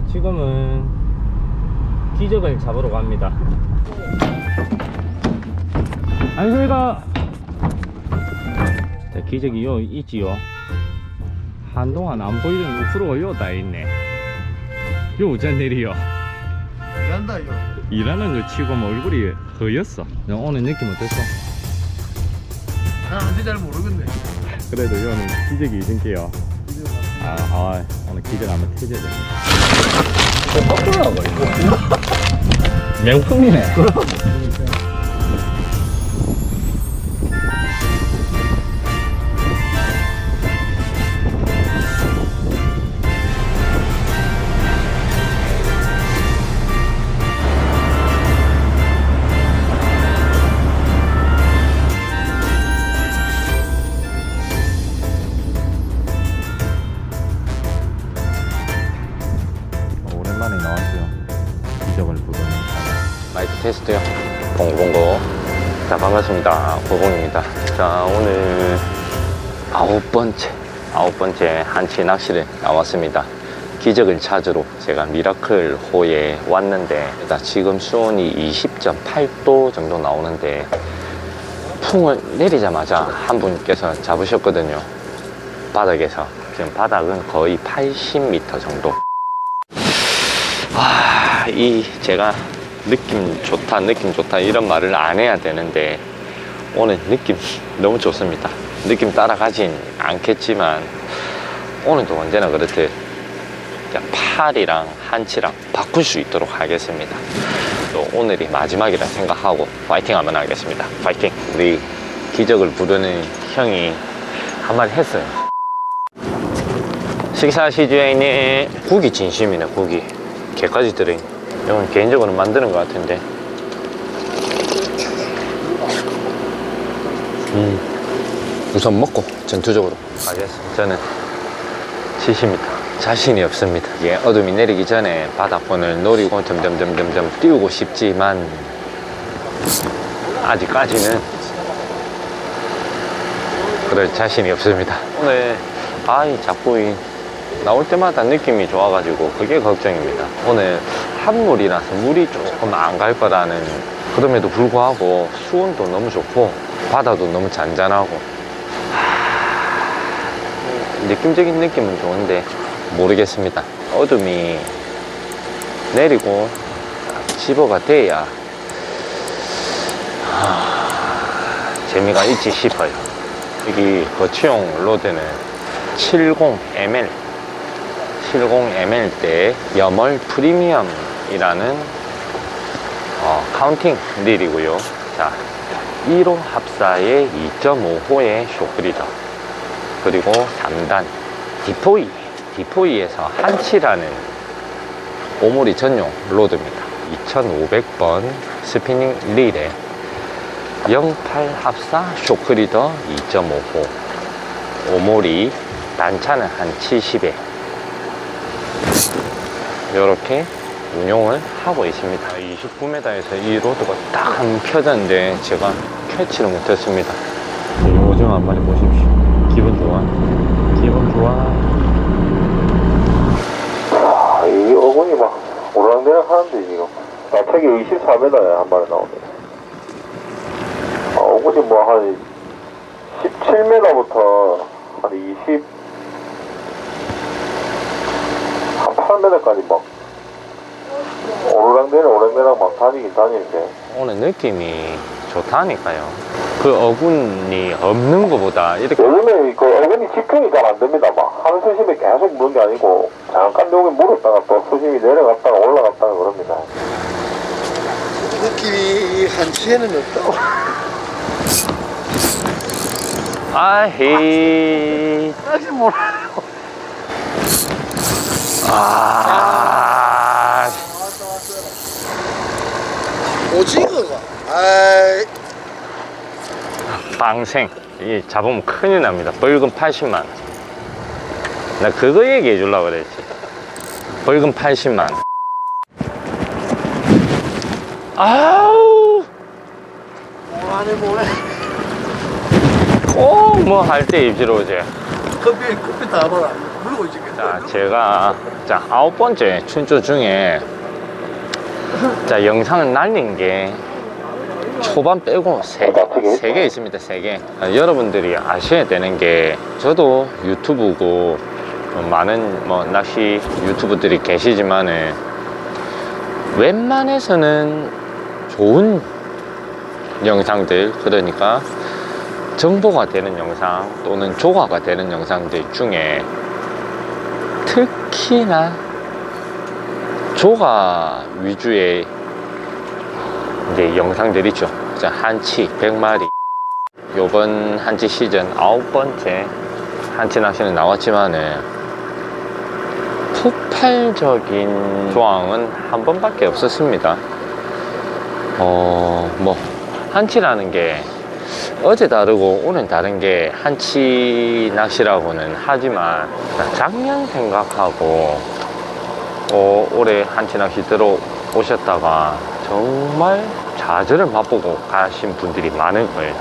자, 지금은 기적을 잡으러 갑니다. 안녕하십니까. 자, 기적이 요 있지요. 한동안 안 보이던 우프로가 요다 있네. 요 어쩐 일이요. 일한다 요. 일하는 거 치고 뭐 얼굴이 허였어. 너 오늘 느낌 어땠어? 나한테 잘 모르겠네. 그래도 이거는 기적이 있을게요. 아, 아, 오늘 한번 터져야 됩니다. 거꾸로 이거. 명품이네. 테스트요. 봉봉고. 자, 반갑습니다. 고봉입니다. 자, 오늘 아홉 번째, 아홉 번째 한치 낚시를 나왔습니다. 기적을 찾으러 제가 미라클 호에 왔는데, 자, 지금 수온이 20.8도 정도 나오는데, 풍을 내리자마자 한 분께서 잡으셨거든요. 바닥에서. 지금 바닥은 거의 80m 정도. 아, 이 제가 느낌 좋다, 느낌 좋다 이런 말을 안 해야 되는데 오늘 느낌 너무 좋습니다. 느낌 따라가진 않겠지만 오늘도 언제나 그렇듯 팔이랑 한치랑 바꿀 수 있도록 하겠습니다. 또 오늘이 마지막이라 생각하고 파이팅 한번 하겠습니다. 파이팅! 우리 기적을 부르는 형이 한말 했어요. 식사하시죠, 형님. 국이 진심이네, 국이. 개까지 들어있네. 이건 개인적으로 만드는 것 같은데. 음, 우선 먹고 전투적으로 가겠습니다. 저는 70m. 자신이 없습니다. 이게 어둠이 내리기 전에 바닥권을 노리고 점점점점점 띄우고 싶지만 아직까지는 그럴 자신이 없습니다. 오늘 아이 자꾸 이 나올 때마다 느낌이 좋아가지고 그게 걱정입니다. 오늘 한물이라서 물이 조금 안 갈 거라는 그럼에도 불구하고 수온도 너무 좋고 바다도 너무 잔잔하고 하, 느낌적인 느낌은 좋은데 모르겠습니다. 어둠이 내리고 집어가 돼야 하, 재미가 있지 싶어요. 여기 거치용 로드는 70ml 70ml 대 염월 프리미엄 이라는 어, 카운팅 릴이고요. 자, 1호 합사의 2.5호의 쇼크리더 그리고 3단 디포이 디포이에서 한치라는 오모리 전용 로드입니다. 2500번 스피닝 릴에 08 합사 쇼크리더 2.5호 오모리 단차는 한 70에 이렇게 운용을 하고 있습니다. 29m에서 이 로드가 딱한번 켜졌는데 제가 캐치를 못했습니다. 오징어 한 마리 보십시오. 기분 좋아. 기분 좋아. 아, 이 어군이 막 오랑내랑 하는데 지금. 나책이 24m에 한 마리 나옵니다. 아, 어군이 뭐 한 17m부터 한 20, 한 8m까지 막 오르락내락 오락내락 막 다니긴 다니는데 오늘 느낌이 좋다니까요 그 어군이 없는 것보다 이렇게 요즘에 그 어군이 집중이 잘 안 됩니다. 막 한 수심에 계속 무는 게 아니고 잠깐 여기 물었다가 또 수심이 내려갔다가 올라갔다가 그럽니다. 느낌이 한치에는 없다고. 아히 아직 몰라요. 아 오징어가. 아이. 방생 이 잡으면 큰일 납니다 벌금 80만 원. 나 그거 얘기해 주려고 그랬지 벌금 80만 원. 아우 뭐하네 뭐해. 꼭뭐 할 때 입질 오지 커피 커피 다 봐라. 부르고 지금. 자, 제가 자 아홉 번째 춘조 중에 자 영상을 날린 게 초반 빼고 세개 있습니다. 세 개. 아, 여러분들이 아셔야 되는 게 저도 유튜브고 어, 많은 뭐 낚시 유튜브들이 계시지만은 웬만해서는 좋은 영상들 그러니까 정보가 되는 영상 또는 조화가 되는 영상들 중에 특히나 조가 위주의 이제 영상들이죠. 자, 한치 100마리. 요번 한치 시즌 아홉 번째 한치 낚시는 나왔지만은 폭발적인 조항은 한 번밖에 없었습니다. 어, 뭐, 한치라는 게 어제 다르고 오늘 다른 게 한치 낚시라고는 하지만 작년 생각하고 어, 올해 한치 낚시 들어오셨다가 정말 좌절을 맛보고 가신 분들이 많을 거예요.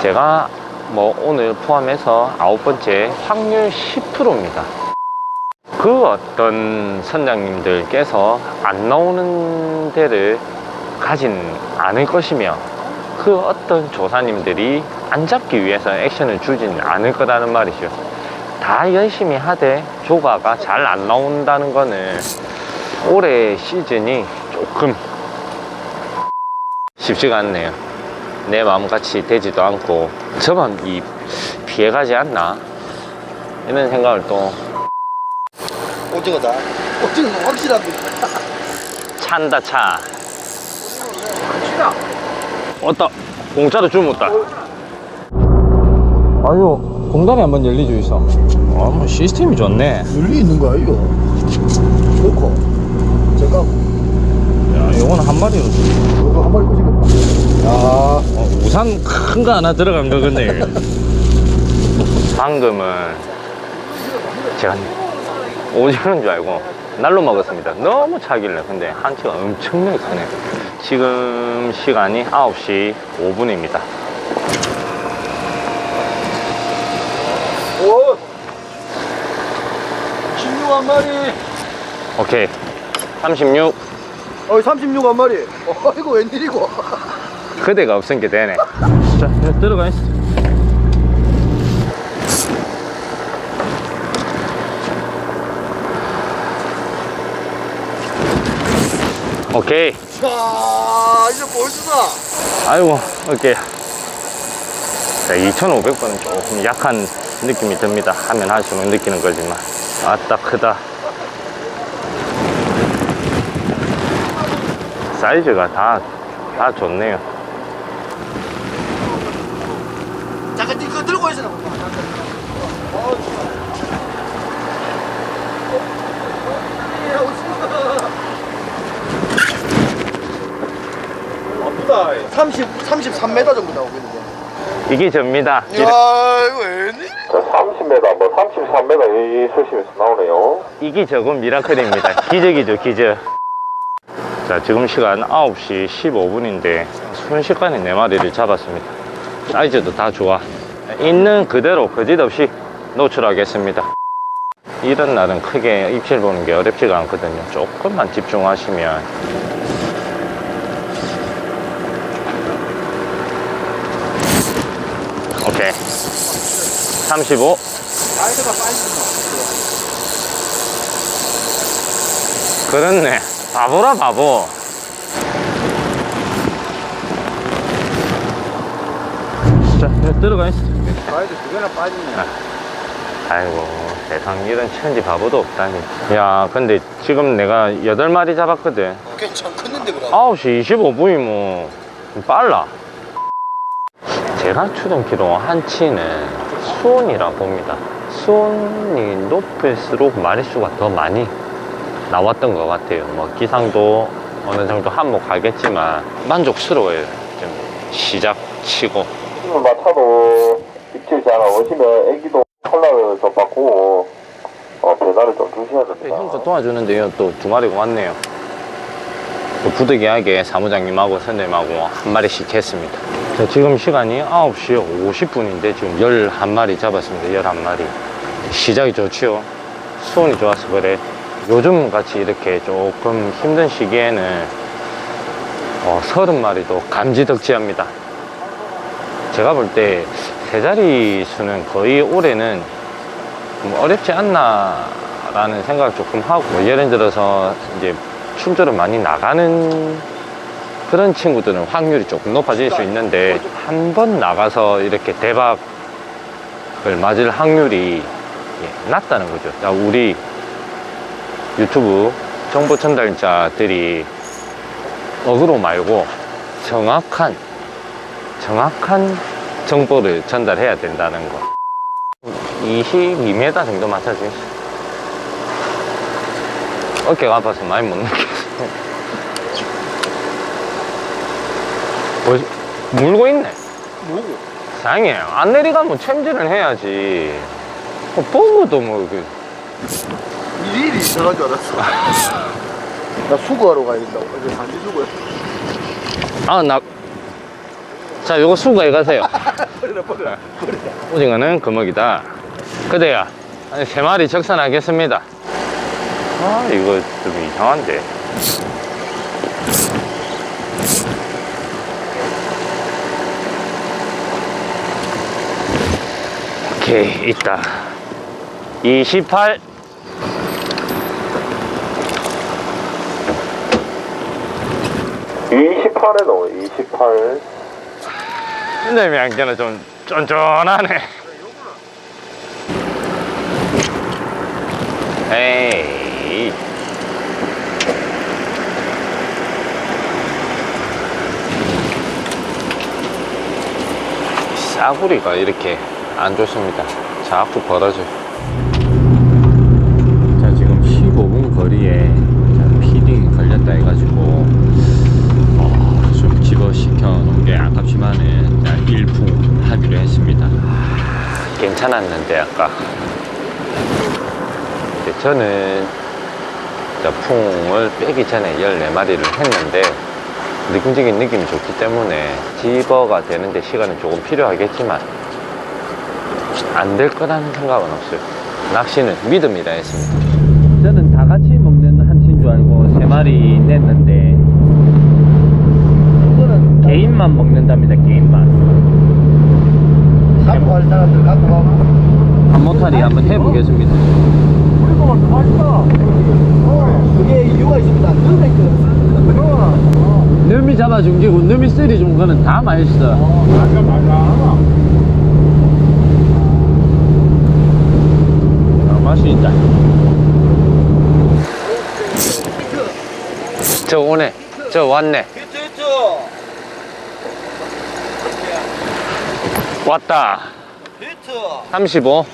제가 뭐 오늘 포함해서 아홉 번째 확률 10%입니다. 그 어떤 선장님들께서 안 나오는 데를 가진 않을 것이며 그 어떤 조사님들이 안 잡기 위해서 액션을 주진 않을 거라는 말이죠. 다 열심히 하되 조가가 잘 안 나온다는 거는 올해 시즌이 조금 쉽지가 않네요. 내 마음같이 되지도 않고 저만 이 피해가지 않나 이런 생각을 또 오징어다. 오징어 확실합니다. 찬다 차. 왔다. 공짜로 주문했다. 아유, 공단에 한번 열리죠, 있어. 아, 뭐 시스템이 좋네. 열리 있는 거 아이요? 좋고. 제가 야, 요거는 한 마리로. 주- 이거 한 마리 꽂히겠다. 야. 어, 우산 큰 거 하나 들어간 거겠네. 방금은 제가 오징어인 줄 알고 날로 먹었습니다. 너무 차길래. 근데 한치가 엄청나게 크네요. 지금 시간이 9시 5분입니다. 오. 16한 마리. 오케이. 36. 어, 36 한 마리. 어, 이거 웬일이고? 그대가 없으니까 되네. 자, 들어가 있어. 오케이. 자, 이제 벌써다. 아이고, 오케이. 자, 2,500번은 조금 약한 느낌이 듭니다. 하면 할수록 느끼는 거지만. 아따, 크다. 사이즈가 다, 다 좋네요. 잠깐 이거 들고 있으라. 아프다. 30, 33m 정도 나오겠는데. 이게 접니다. 이야, 이거 웬일? 자, 30m, 뭐 33m 이 수심에서 나오네요. 이기 적은 미라클입니다. 기적이죠, 기적. 자, 지금 시간 9시 15분인데 순식간에 네 마리를 잡았습니다. 사이즈도 다 좋아. 있는 그대로 거짓없이 노출하겠습니다. 이런 날은 크게 입질 보는 게 어렵지가 않거든요. 조금만 집중하시면 오케이 35 사이즈가 사이즈가. 그렇네. 바보라, 바보. 자, 들어가 있어. 사이즈 두 개나 빠지네. 아이고, 세상 이런 천지 바보도 없다니. 야, 근데 지금 내가 8마리 잡았거든. 괜찮 컸는데 그래. 9시 25분이 뭐, 좀 빨라. 제가 추정키로 한치는 수온이라 봅니다. 수온이 높을수록 마리수가 더 많이 나왔던 것 같아요. 뭐 기상도 어느 정도 한몫하겠지만 만족스러워요. 좀 시작 치고. 지금 마차도 입질 잘안 오시면 애기도 컬러를 좀 바꾸고, 어, 배달을 좀 주셔야 됩니다. 형도 도와주는데요. 또두 마리가 왔네요. 또 부득이하게 사무장님하고 선생님하고 한 마리씩 했습니다. 자, 지금 시간이 9시 50분인데 지금 11마리 잡았습니다. 11마리. 시작이 좋지요. 수온이 좋아서 그래. 요즘 같이 이렇게 조금 힘든 시기에는 어, 서른 마리도 감지덕지합니다. 제가 볼 때 세 자리 수는 거의 올해는 좀 어렵지 않나 라는 생각을 조금 하고 뭐 예를 들어서 이제 출조를 많이 나가는 그런 친구들은 확률이 조금 높아질 수 있는데 한 번 나가서 이렇게 대박을 맞을 확률이 예, 낮다는 거죠. 자, 우리 유튜브 정보 전달자들이 어그로 말고 정확한 정확한 정보를 전달해야 된다는 거. 22m 정도 맞춰주겠어. 어깨가 아파서 많이 못 느꼈어. 뭐, 물고 있네. 뭐고? 상해. 안 내려가면 챔질을 해야지. 어, 보고도 뭐, 그, 일일이 이상한 줄 알았어. 나 수거하러 가야 된다고. 어제 산지 수거해. 아, 나. 자, 요거 수거해 가세요. 버려라, 버려라. 버려라. 오징어는 금어기다. 그대야. 아니, 세 마리 적산하겠습니다. 아, 이거 좀 이상한데. 오케이, 있다. 28. (28에) 넣어 (28) 근데 안겨는 좀 쫀쫀하네. 에이. 싸구리가 이렇게 안 좋습니다. 자꾸 벌어져. 자, 지금 15분 거리에 자, 피딩이 걸렸다 해가지고 어, 좀 집어시켜 놓은 게 아깝지만은 자, 일품 하기로 했습니다. 괜찮았는데 아까 저는 자, 풍을 빼기 전에 14마리를 했는데 느낌적인 느낌이 좋기 때문에 집어가 되는데 시간은 조금 필요하겠지만 안 될 거라는 생각은 없어요. 낚시는 믿음이라 했습니다. 저는 다 같이 먹는 한치인 줄 알고 세 마리 냈는데 개인만 먹는답니다. 개인만. 갖고 갈 사람들 갖고 가고. 한 모타리 한번 해보겠습니다. 그게 이유가 있습니다. 눈에 그. 너미 잡아 중지고 너미 쓰리 준 거는 다 맛있어. 맞아, 맞아. 아, 맛이 있다. 저 오네. 저 왔네. 왔다. 히트. 35.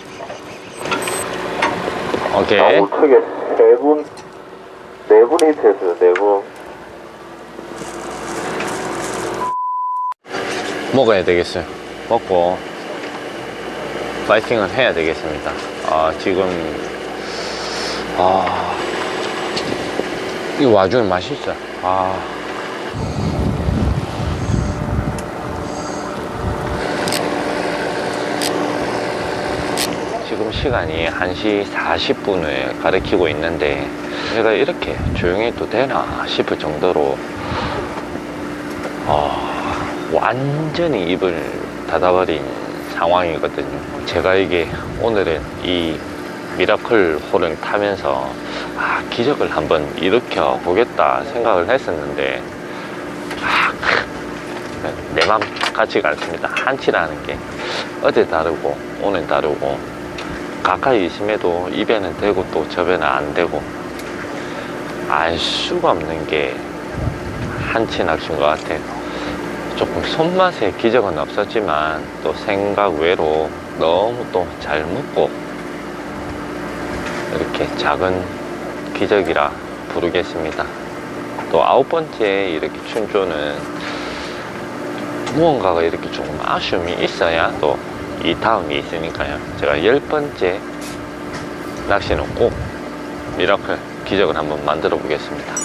오케이. 아, 우측에 세 분, 네 분이 히트했어요, 네 분. 먹어야 되겠어요. 먹고 파이팅을 해야 되겠습니다. 아, 지금 아, 이 와중에 맛있어. 아. 지금 시간이 1시 40분을 가리키고 있는데 제가 이렇게 조용히 또 되나 싶을 정도로 어, 완전히 입을 닫아버린 상황이거든요. 제가 이게 오늘은 이 미라클 홀을 타면서 아, 기적을 한번 일으켜 보겠다 생각을 했었는데 아, 내 맘 같지가 않습니다. 한치라는 게 어제 다르고 오늘 다르고 가까이 있음에도 입에는 되고 또 저배는 안 되고 알 수가 없는 게 한치 낚시인 것 같아요. 조금 손맛에 기적은 없었지만 또 생각 외로 너무 또잘 묶고 이렇게 작은 기적이라 부르겠습니다. 또 아홉 번째 이렇게 춘조는 무언가가 이렇게 조금 아쉬움이 있어야 또 이 다음이 있으니까요. 제가 열 번째 낚시는 꼭 미라클 기적을 한번 만들어 보겠습니다.